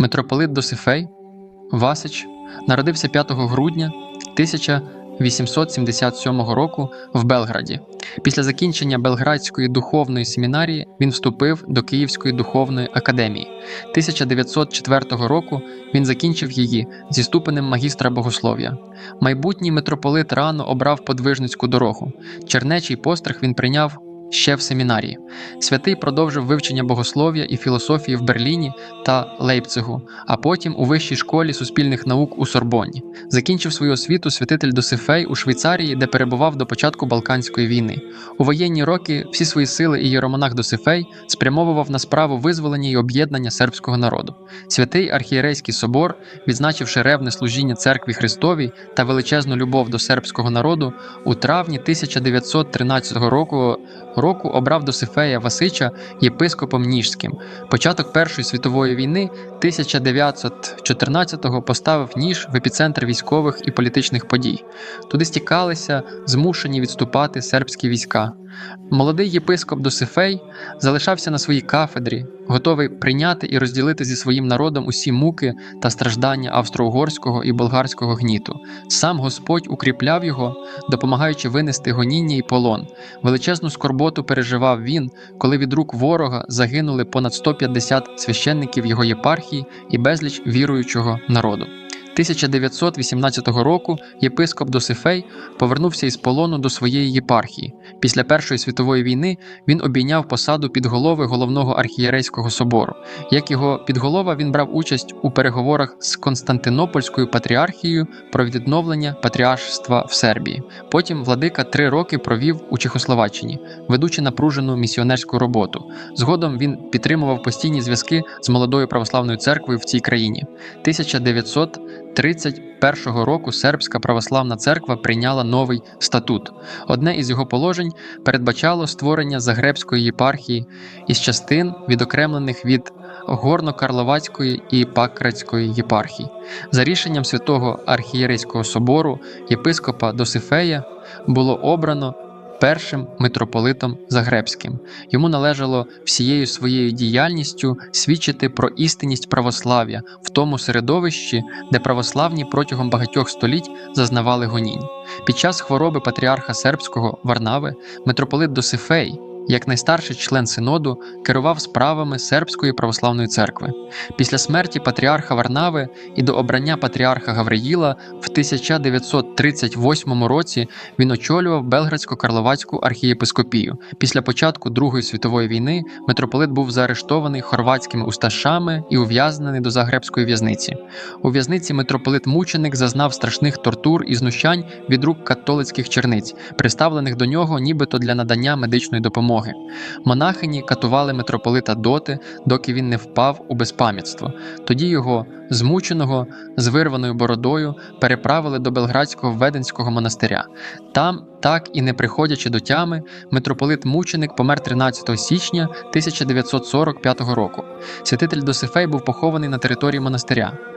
Митрополит Досифей Васич народився 5 грудня 1877 року в Белграді. Після закінчення Белградської духовної семінарії він вступив до Київської духовної академії. 1904 року він закінчив її зі ступенем магістра богослов'я. Майбутній митрополит рано обрав подвижницьку дорогу. Чернечий постриг він прийняв ще в семінарії. Святий продовжив вивчення богослов'я і філософії в Берліні та Лейпцигу, а потім у вищій школі суспільних наук у Сорбонні. Закінчив свою освіту святитель Досифей у Швейцарії, де перебував до початку Балканської війни. У воєнні роки всі свої сили і єромонах Досифей спрямовував на справу визволення і об'єднання сербського народу. Святий архієрейський собор, відзначивши ревне служіння церкві Христовій та величезну любов до сербського народу, у травні 1913 року року обрав Досифея Васича єпископом Ніжським. Початок Першої світової війни 1914-го поставив Ніж в епіцентр військових і політичних подій. Туди стікалися змушені відступати сербські війська. Молодий єпископ Досифей залишався на своїй кафедрі, готовий прийняти і розділити зі своїм народом усі муки та страждання австро-угорського і болгарського гніту. Сам Господь укріпляв його, допомагаючи винести гоніння і полон. Величезну скорботу переживав він, коли від рук ворога загинули понад 150 священників його єпархії і безліч віруючого народу. 1918 року єпископ Досифей повернувся із полону до своєї єпархії. Після Першої світової війни він обійняв посаду підголови головного архієрейського собору. Як його підголова, він брав участь у переговорах з Константинопольською патріархією про відновлення патріаршства в Сербії. Потім владика три роки провів у Чехословаччині, ведучи напружену місіонерську роботу. Згодом він підтримував постійні зв'язки з молодою православною церквою в цій країні. 1900 31 року сербська православна церква прийняла новий статут. Одне із його положень передбачало створення Загребської єпархії із частин, відокремлених від Горно-Карловацької і Пакрадської єпархій. За рішенням святого архієрейського собору єпископа Досифея було обрано першим митрополитом Загребським. Йому належало всією своєю діяльністю свідчити про істинність православ'я в тому середовищі, де православні протягом багатьох століть зазнавали гонінь. Під час хвороби патріарха сербського Варнави митрополит Досифей. Як найстарший член синоду керував справами сербської православної церкви. Після смерті патріарха Варнави і до обрання патріарха Гавриїла в 1938 році він очолював Белградсько-Карловацьку архієпископію. Після початку Другої світової війни митрополит був заарештований хорватськими усташами і ув'язнений до Загребської в'язниці. У в'язниці митрополит Мученик зазнав страшних тортур і знущань від рук католицьких черниць, приставлених до нього нібито для надання медичної допомоги. Монахині катували митрополита доти, доки він не впав у безпам'ятство. Тоді його, змученого, з вирваною бородою, переправили до Белградського Веденського монастиря. Там, так і не приходячи до тями, митрополит Мученик помер 13 січня 1945 року. Святитель Досифей був похований на території монастиря.